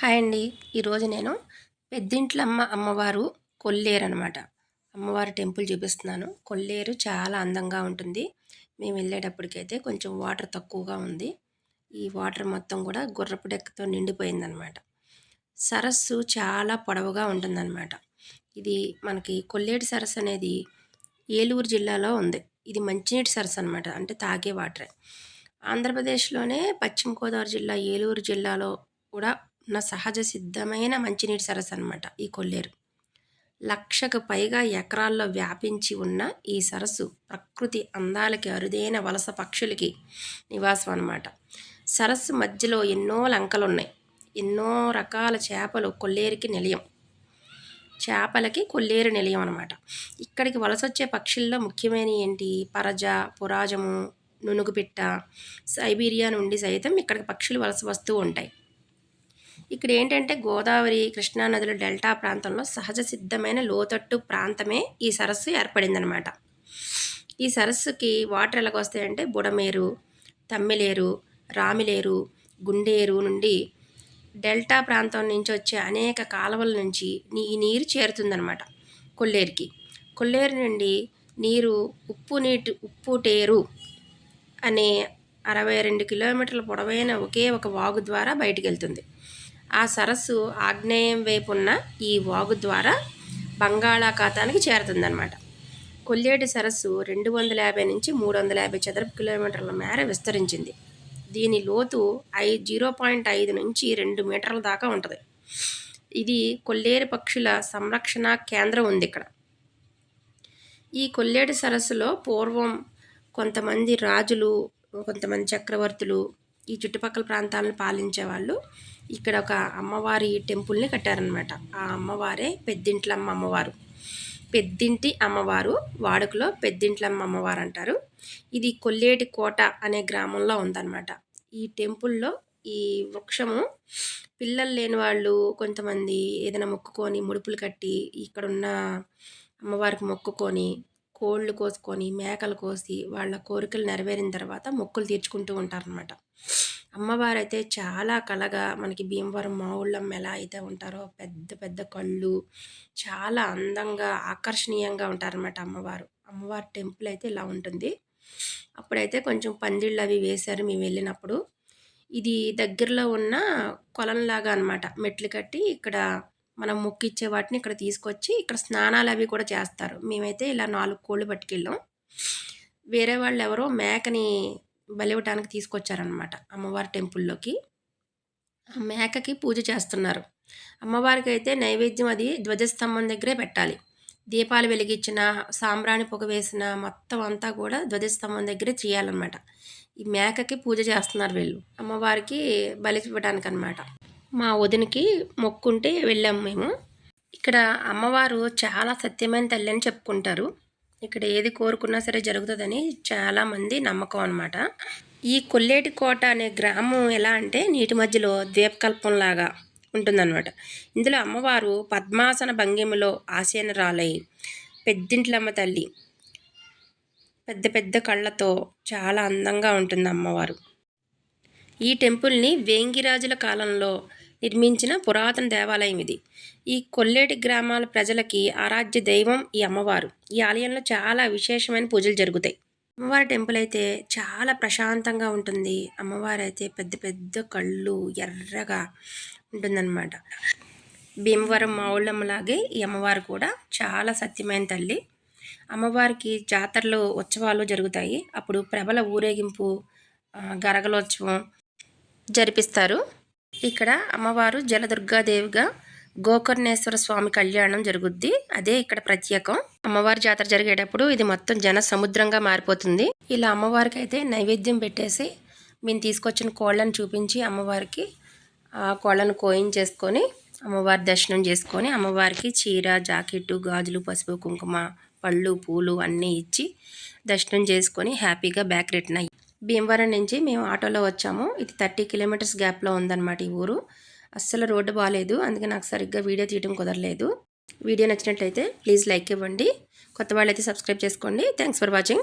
Hi అండి. ఈరోజు నేను పెద్దింట్లమ్మ అమ్మవారు కొల్లేరు అనమాట అమ్మవారి టెంపుల్ చూపిస్తున్నాను. కొల్లేరు చాలా అందంగా ఉంటుంది. మేము వెళ్ళేటప్పటికైతే కొంచెం వాటర్ తక్కువగా ఉంది. ఈ వాటర్ మొత్తం కూడా గుర్రపు డెక్కతో నిండిపోయిందనమాట సరస్సు చాలా పొడవుగా ఉంటుందన్నమాట. ఇది మనకి కొల్లేరు సరస్సు అనేది ఏలూరు జిల్లాలో ఉంది. ఇది మంచినీటి సరస్సు అనమాట అంటే తాగే వాటరే. ఆంధ్రప్రదేశ్లోనే పశ్చిమ గోదావరి జిల్లా ఏలూరు జిల్లాలో కూడా ఉన్న సహజ సిద్ధమైన మంచినీటి సరస్సు అనమాట ఈ కొల్లేరు. లక్షకు పైగా ఎకరాల్లో వ్యాపించి ఉన్న ఈ సరస్సు ప్రకృతి అందాలకి అరుదైన వలస పక్షులకి నివాసం అనమాట సరస్సు మధ్యలో ఎన్నో లంకలు ఉన్నాయి ఎన్నో రకాల చేపలు కొల్లేరుకి నిలయం. చేపలకి కొల్లేరు నిలయం అనమాట ఇక్కడికి వలస వచ్చే పక్షుల్లో ముఖ్యమైన ఏంటి? పరజ పురాజము నునుగుపిట్ట సైబీరియా నుండి సైతం ఇక్కడికి పక్షులు వలస వస్తూ ఉంటాయి. ఇక్కడ ఏంటంటే గోదావరి కృష్ణా నదుల డెల్టా ప్రాంతంలో సహజ సిద్ధమైన లోతట్టు ప్రాంతమే ఈ సరస్సు ఏర్పడిందనమాట. ఈ సరస్సుకి వాటర్ ఎలాగొస్తాయంటే బుడమేరు తమ్మిలేరు రామిలేరు గుండేరు నుండి డెల్టా ప్రాంతం నుంచి వచ్చే అనేక కాలువల నుంచి ఈ నీరు చేరుతుందనమాట కొల్లేరుకి. కొల్లేరు నుండి నీరు ఉప్పు నీటి ఉప్పుటేరు అనే అరవై రెండు కిలోమీటర్ల పొడవైన ఒకే ఒక వాగు ద్వారా బయటికి వెళ్తుంది. ఆ సరస్సు ఆగ్నేయం వైపు ఉన్న ఈ వాగు ద్వారా బంగాళాఖాతానికి చేరుతుందన్నమాట. కొల్లేటి సరస్సు రెండు వందల యాభై నుంచి మూడు వందల యాభై చదరపు కిలోమీటర్ల మేర విస్తరించింది. దీని లోతు ఐ జీరో పాయింట్ ఐదు నుంచి రెండు మీటర్ల దాకా ఉంటుంది. ఇది కొల్లేరు పక్షుల సంరక్షణ కేంద్రం ఉంది ఇక్కడ. ఈ కొల్లేటి సరస్సులో పూర్వం కొంతమంది రాజులు కొంతమంది చక్రవర్తులు ఈ చుట్టుపక్కల ప్రాంతాలను పాలించే వాళ్ళు ఇక్కడ ఒక అమ్మవారి టెంపుల్ని కట్టారనమాట ఆ అమ్మవారే పెద్దింట్లమ్మ అమ్మవారు. పెద్దింటి అమ్మవారు వాడుకలో పెద్దింట్లమ్మ అమ్మవారు అంటారు. ఇది కొల్లేటి కోట అనే గ్రామంలో ఉందన్నమాట. ఈ టెంపుల్లో ఈ వృక్షము పిల్లలు లేని వాళ్ళు కొంతమంది ఏదైనా మొక్కుకొని ముడుపులు కట్టి ఇక్కడున్న అమ్మవారికి మొక్కుకొని కోళ్ళు కోసుకొని మేకలు కోసి వాళ్ళ కోరికలు నెరవేరిన తర్వాత మొక్కులు తీర్చుకుంటూ ఉంటారనమాట అమ్మవారు అయితే చాలా కలగా మనకి భీమవరం మావుళ్ళమ్మ ఎలా అయితే ఉంటారో పెద్ద పెద్ద కళ్ళు చాలా అందంగా ఆకర్షణీయంగా ఉంటారనమాట అమ్మవారు. అమ్మవారి టెంపుల్ అయితే ఇలా ఉంటుంది. అప్పుడైతే కొంచెం పందిళ్ళు అవి వేశారు మేము వెళ్ళినప్పుడు. ఇది దగ్గరలో ఉన్న కొలంలాగా అనమాట మెట్లు కట్టి ఇక్కడ మనం మొక్కిచ్చే వాటిని ఇక్కడ తీసుకొచ్చి ఇక్కడ స్నానాలు అవి కూడా చేస్తారు. మేమైతే ఇలా నాలుగు కోళ్ళు పట్టుకెళ్ళాం. వేరే వాళ్ళు ఎవరో మేకని బలివ్వటానికి తీసుకొచ్చారనమాట అమ్మవారి టెంపుల్లోకి. ఆ మేకకి పూజ చేస్తున్నారు. అమ్మవారికి అయితే నైవేద్యం అది ధ్వజస్తంభం దగ్గరే పెట్టాలి. దీపాలు వెలిగించిన సాంబ్రాణి పొగ వేసిన మొత్తం అంతా కూడా ధ్వజస్తంభం దగ్గరే చేయాలన్నమాట. ఈ మేకకి పూజ చేస్తున్నారు వీళ్ళు. అమ్మవారికి బలి ఇవ్వడానికి అనమాట మా వదినకి మొక్కుంటే వెళ్ళాము మేము. ఇక్కడ అమ్మవారు చాలా సత్యమైన తల్లి అని చెప్పుకుంటారు. ఇక్కడ ఏది కోరుకున్నా సరే జరుగుతుందని చాలామంది నమ్మకం అనమాట ఈ కొల్లేటి కోట అనే గ్రామం ఎలా అంటే నీటి మధ్యలో ద్వీపకల్పంలాగా ఉంటుందన్నమాట. ఇందులో అమ్మవారు పద్మాసన భంగిమలో ఆసీనరాలై పెద్దింట్లమ్మ తల్లి పెద్ద పెద్ద కళ్ళతో చాలా అందంగా ఉంటుంది అమ్మవారు ఈ టెంపుల్ని వేంగిరాజుల కాలంలో నిర్మించిన పురాతన దేవాలయం ఇది. ఈ కొల్లేటి గ్రామాల ప్రజలకి ఆరాధ్య దైవం ఈ అమ్మవారు. ఈ ఆలయంలో చాలా విశేషమైన పూజలు జరుగుతాయి. అమ్మవారి టెంపుల్ అయితే చాలా ప్రశాంతంగా ఉంటుంది. అమ్మవారు అయితే పెద్ద పెద్ద కళ్ళు ఎర్రగా ఉంటుందన్నమాట. భీమవరం మావుళ్ళమ్మలాగే ఈ అమ్మవారు కూడా చాలా సత్యమైన తల్లి. అమ్మవారికి జాతరలు ఉత్సవాలు జరుగుతాయి. అప్పుడు ప్రబల ఊరేగింపు గరగలోత్సవం జరిపిస్తారు. ఇక్కడ అమ్మవారు జలదుర్గాదేవిగా గోకర్ణేశ్వర స్వామి కళ్యాణం జరుగుద్ది. అదే ఇక్కడ ప్రత్యేకం. అమ్మవారి జాతర జరిగేటప్పుడు ఇది మొత్తం జన సముద్రంగా మారిపోతుంది. ఇలా అమ్మవారికి అయితే నైవేద్యం పెట్టేసి మేము తీసుకొచ్చిన కోళ్ళను చూపించి అమ్మవారికి ఆ కోళ్ళను కోయించేసుకొని అమ్మవారి దర్శనం చేసుకొని అమ్మవారికి చీర జాకెట్టు గాజులు పసుపు కుంకుమ పళ్ళు పూలు అన్నీ ఇచ్చి దర్శనం చేసుకొని హ్యాపీగా బ్యాక్ రిటర్న్ అయ్యి భీమవరం నుంచి మేము ఆటోలో వచ్చాము. ఇది థర్టీ కిలోమీటర్స్ గ్యాప్లో ఉందన్నమాట ఈ ఊరు. అస్సలు రోడ్డు బాగాలేదు అందుకే నాకు సరిగ్గా వీడియో తీయడం కుదరలేదు. వీడియో నచ్చినట్లయితే ప్లీజ్ లైక్ ఇవ్వండి. కొత్త వాళ్ళైతే సబ్స్క్రైబ్ చేసుకోండి. Thanks for watching.